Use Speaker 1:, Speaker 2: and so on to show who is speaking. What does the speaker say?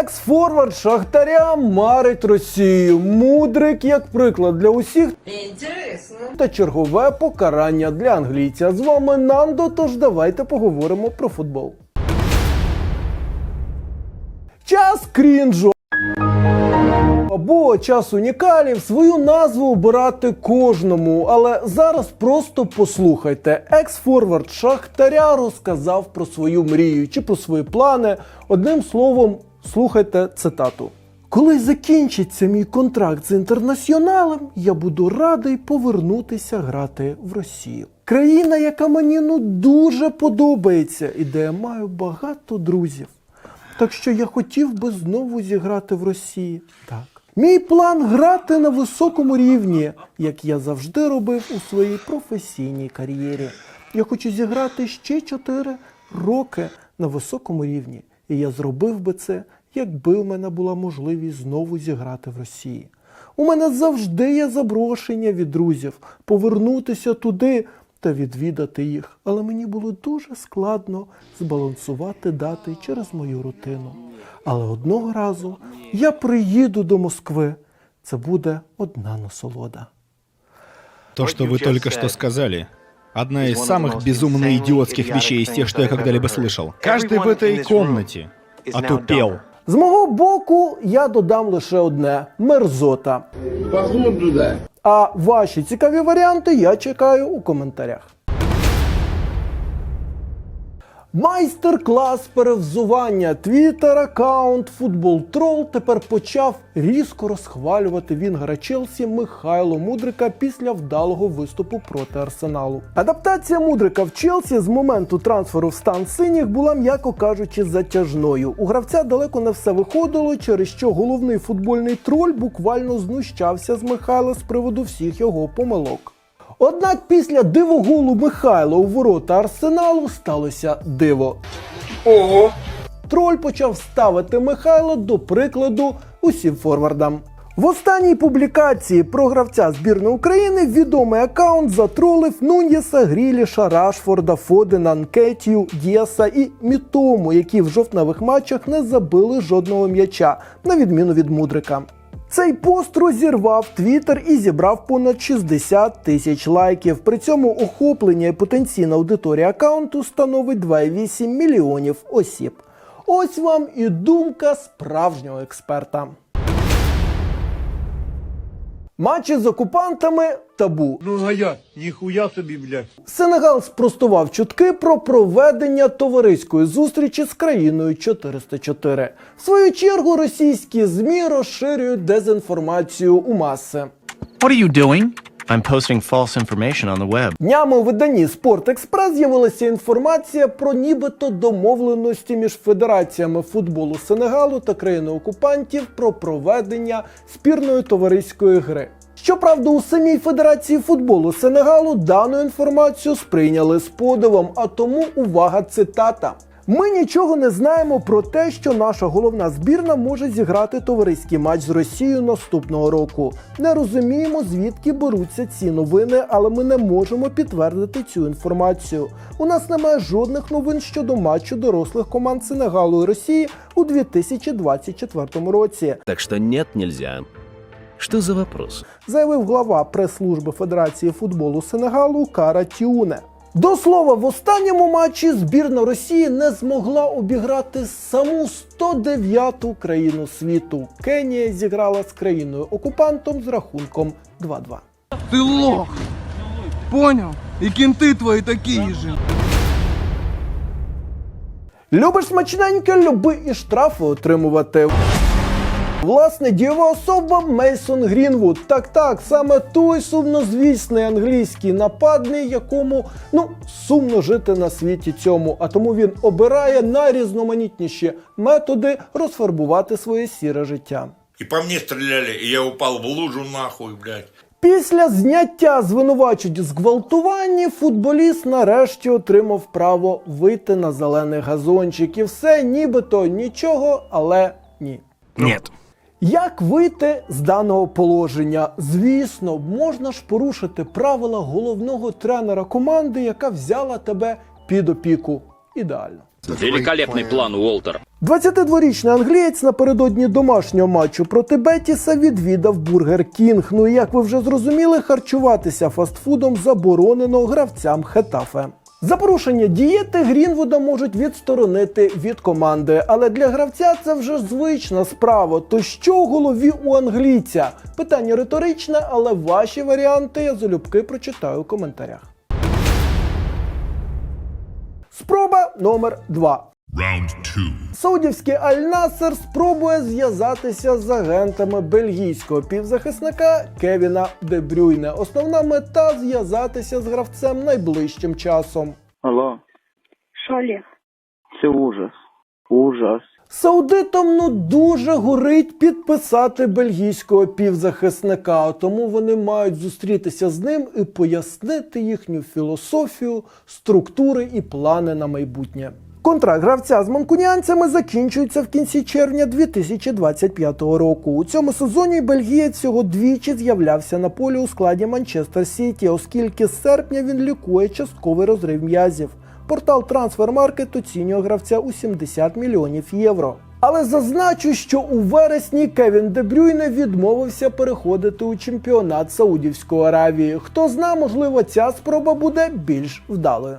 Speaker 1: Екс-форвард Шахтаря марить Росію. Мудрик як приклад для усіх
Speaker 2: Интересно.
Speaker 1: та чергове покарання для англійця. З вами Нандо, тож давайте поговоримо про футбол. Час крінжу. Або час унікалів свою назву обирати кожному, але зараз просто послухайте. Екс-форвард Шахтаря розказав про свою мрію чи про свої плани. Одним словом, слухайте цитату. Коли закінчиться мій контракт з інтернаціоналем, я буду радий повернутися грати в Росію. Країна, яка мені ну дуже подобається, і де я маю багато друзів. Так що я хотів би знову зіграти в Росії. Так. Мій план грати на високому рівні, як я завжди робив у своїй професійній кар'єрі. Я хочу зіграти ще 4 роки на високому рівні. І я зробив би це, якби у мене була можливість знову зіграти в Росії. У мене завжди є запрошення від друзів повернутися туди та відвідати їх. Але мені було дуже складно збалансувати дати через мою рутину. Але одного разу я приїду до Москви. Це буде одна насолода.
Speaker 3: То, что вы только что сказали, одна из самых безумно идиотских вещей из тех, что я когда-либо слышал. Каждый в этой комнате отупел.
Speaker 1: З мого боку, я додам лише одне мерзота. А ваші цікаві варіанти я чекаю у коментарях. Майстер-клас перевзування. Твіттер аккаунт Футбол Трол тепер почав різко розхвалювати Вінгера Челсі Михайло Мудрика після вдалого виступу проти Арсеналу. Адаптація Мудрика в Челсі з моменту трансферу в стан синіх була, м'яко кажучи, затяжною. У гравця далеко не все виходило, через що головний футбольний троль буквально знущався з Михайла з приводу всіх його помилок. Однак після дивоголу Михайла у ворота Арсеналу сталося диво.
Speaker 4: Ого.
Speaker 1: Троль почав ставити Михайла до прикладу усім форвардам. В останній публікації про гравця збірної України відомий аккаунт затролив Нуньєса, Гріліша, Рашфорда, Фодена, Нкетію, Діаса і Мітому, які в жовтневих матчах не забили жодного м'яча, на відміну від Мудрика. Цей пост розірвав Твіттер і зібрав понад 60 тисяч лайків. При цьому охоплення і потенційна аудиторія аккаунту становить 2,8 мільйонів осіб. Ось вам і думка справжнього експерта. Матчі з окупантами табу.
Speaker 4: Ну а я, ніхуя собі, блядь.
Speaker 1: Сенегал спростував чутки про проведення товариської зустрічі з країною 404. В свою чергу російські змі розширюють дезінформацію у маси.
Speaker 5: What are you doing? I'm posting false information on the web.
Speaker 1: Днями у виданні Спорт Експрес з'явилася інформація про нібито домовленості між федераціями футболу Сенегалу та країни окупантів про проведення спірної товариської гри. Щоправда, у самій Федерації футболу Сенегалу дану інформацію сприйняли з подивом, а тому увага цитата. Ми нічого не знаємо про те, що наша головна збірна може зіграти товариський матч з Росією наступного року. Не розуміємо, звідки беруться ці новини, але ми не можемо підтвердити цю інформацію. У нас немає жодних новин щодо матчу дорослих команд Сенегалу і Росії у 2024 році.
Speaker 6: Так что нет, нельзя. Что за вопрос?
Speaker 1: заявив глава прес-служби Федерації футболу Сенегалу Кара Тіуне. До слова, в останньому матчі збірна Росії не змогла обіграти саму 109-ту країну світу. Кенія зіграла з країною окупантом з рахунком 2-2.
Speaker 7: Ты лох. Понял? И кенты твои такие же.
Speaker 1: Любиш смачненьке, люби і штрафи отримувати. Власне, дієва особа Мейсон Грінвуд. Так, так, саме той сумнозвісний англійський нападний, якому ну сумно жити на світі цьому. А тому він обирає найрізноманітніші методи розфарбувати своє сіре життя.
Speaker 8: И по мне стреляли, и я упал в лужу нахуй, блядь.
Speaker 1: Після зняття звинувачень у зґвалтуванні футболіст нарешті отримав право вийти на зелений газончик. І все нібито нічого, але ні.
Speaker 5: Нет.
Speaker 1: Як вийти з даного положення? Звісно, можна ж порушити правила головного тренера команди, яка взяла тебе під опіку. Ідеально.
Speaker 2: Великолепный план, Уолтер.
Speaker 1: 22-річний англієць напередодні домашнього матчу проти Бетіса відвідав Бургер Кінг. Ну і як ви вже зрозуміли, харчуватися фастфудом заборонено гравцям Хетафе. За порушення дієти Грінвуда можуть відсторонити від команди, але для гравця це вже звична справа. То що в голові у англійця? Питання риторичне, але ваші варіанти я залюбки прочитаю у коментарях. Спроба номер 2 Саудівський Аль-Насер спробує зв'язатися з агентами бельгійського півзахисника Кевіна Де Брюйне. Основна мета зв'язатися з гравцем найближчим часом.
Speaker 9: Алло,
Speaker 10: Олег?
Speaker 9: це ужас. Ужас.
Speaker 1: Саудитам ну дуже горить підписати бельгійського півзахисника, тому вони мають зустрітися з ним і пояснити їхню філософію, структури і плани на майбутнє. Контракт гравця з манкунянцями закінчується в кінці червня 2025 року. У цьому сезоні бельгієць всього двічі з'являвся на полі у складі Манчестер Сіті, оскільки з серпня він лікує частковий розрив м'язів. Портал Transfermarkt оцінює гравця у 70 мільйонів євро. Але зазначу, що у вересні Кевін Де Брюйне відмовився переходити у чемпіонат Саудівської Аравії. Хто зна, можливо, ця спроба буде більш вдалою.